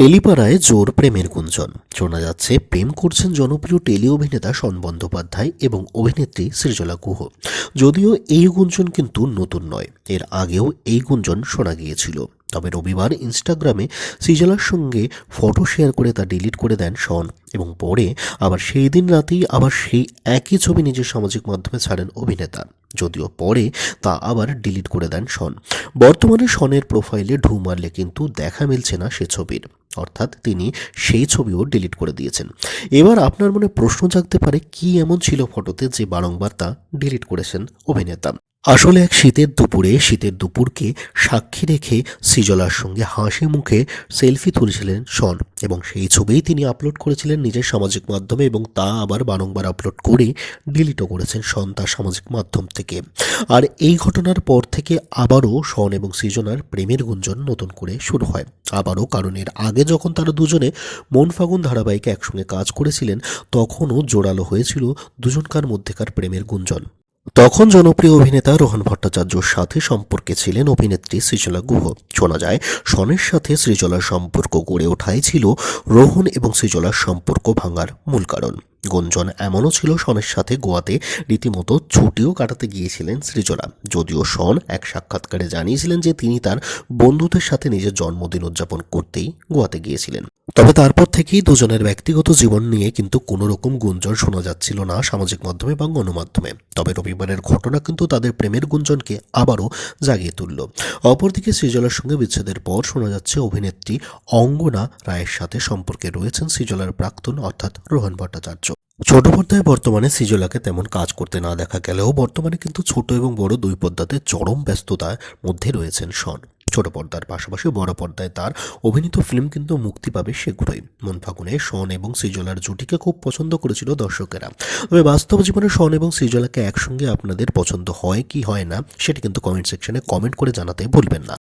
টেলিপাড়ায় জোর প্রেমের গুঞ্জন। শোনা যাচ্ছে, প্রেম করছেন জনপ্রিয় টেলি অভিনেতা শন বন্দ্যোপাধ্যায় এবং অভিনেত্রী সৃজলা গুহ। যদিও এই গুঞ্জন কিন্তু নতুন নয়। এর আগেও এই গুঞ্জন শোনা গিয়েছিল। তবে রবিবার ইনস্টাগ্রামে সৃজলার সঙ্গে ফটো শেয়ার করে তা ডিলিট করে দেন শন এবং পরে আবার সেই দিন রাতেই আবার সেই একই ছবি নিজের সামাজিক মাধ্যমে ছাড়েন অভিনেতা। যদিও পরে তা আবার ডিলিট করে দেন শন। বর্তমানে শনের প্রোফাইলে ঢু মারলে কিন্তু দেখা মিলছে না সে ছবির। অর্থাৎ তিনি সেই ছবিও ডিলিট করে দিয়েছেন। এবার আপনার মনে প্রশ্ন জাগতে পারে, কি এমন ছিল ফটোতে যে বারংবার তা ডিলিট করেছেন অভিনেতা? আসলে এক শীতের দুপুরে, শীতের দুপুরকে সাক্ষী রেখে সৃজলার সঙ্গে হাসি মুখে সেলফি তুলেছিলেন শন এবং সেই ছবিই তিনি আপলোড করেছিলেন নিজের সামাজিক মাধ্যমে এবং তা আবার বারংবার আপলোড করে ডিলিটও করেছেন শন তার সামাজিক মাধ্যম থেকে। আর এই ঘটনার পর থেকে আবারও শন এবং সৃজনার প্রেমের গুঞ্জন নতুন করে শুরু হয়। আবারও কারণ এর আগে যখন তারা দুজনে মন ফাগুন ধারাবাহিকে একসঙ্গে কাজ করেছিলেন, তখনও জোরালো হয়েছিল দুজনকার মধ্যেকার প্রেমের গুঞ্জন। তখন জনপ্রিয় অভিনেতা রোহন ভট্টাচার্যর সাথে সম্পর্কে ছিলেন অভিনেত্রী সৃজলা গুহ। শোনা যায় শনের সাথে সৃজলার সম্পর্ক গড়ে ওঠাই ছিল রোহন এবং সৃজলার সম্পর্ক ভাঙার মূল কারণ। গুঞ্জন এমনও ছিল শনের সাথে গোয়াতে রীতিমতো ছুটিও কাটাতে গিয়েছিলেন সৃজলা যদিও শন এক সাক্ষাৎকারে জানিয়েছিলেন যে তিনি তার বন্ধুদের সাথে নিজের জন্মদিন উদযাপন করতেই গোয়াতে গিয়েছিলেন। তবে তারপর থেকেই দুজনের ব্যক্তিগত জীবন নিয়ে কিন্তু কোনো রকম গুঞ্জন শোনা যাচ্ছিল না সামাজিক মাধ্যমে বা গণমাধ্যমে। তবে রবিবারের ঘটনা কিন্তু তাদের প্রেমের গুঞ্জনকে আবারও জাগিয়ে তুলল। অপরদিকে সৃজলার সঙ্গে বিচ্ছেদের পর শোনা যাচ্ছে অভিনেত্রী অঙ্গনা রায়ের সাথে সম্পর্কে রয়েছেন সৃজলার প্রাক্তন, অর্থাৎ রোহন ভট্টাচার্য। ছোট পর্দায় বর্তমানে সৃজলাকে তেমন কাজ করতে না দেখা গেলেও বর্তমানে কিন্তু ছোট এবং বড় দুই পর্দাতে চরম ব্যস্ততার মধ্যে রয়েছেন শন। ছোট পর্দার পাশাপাশি বড় পর্দায় তার অভিনীত ফিল্ম কিন্তু মুক্তি পাবে শীঘ্রই মন ফাগুনে শন এবং সৃজলার জুটিকে খুব পছন্দ করেছিল দর্শকেরা। তবে বাস্তব জীবনে শন এবং সৃজলাকে একসঙ্গে আপনাদের পছন্দ হয় কি হয় না, সেটি কিন্তু কমেন্ট সেকশনে কমেন্ট করে জানাতে ভুলবেন না।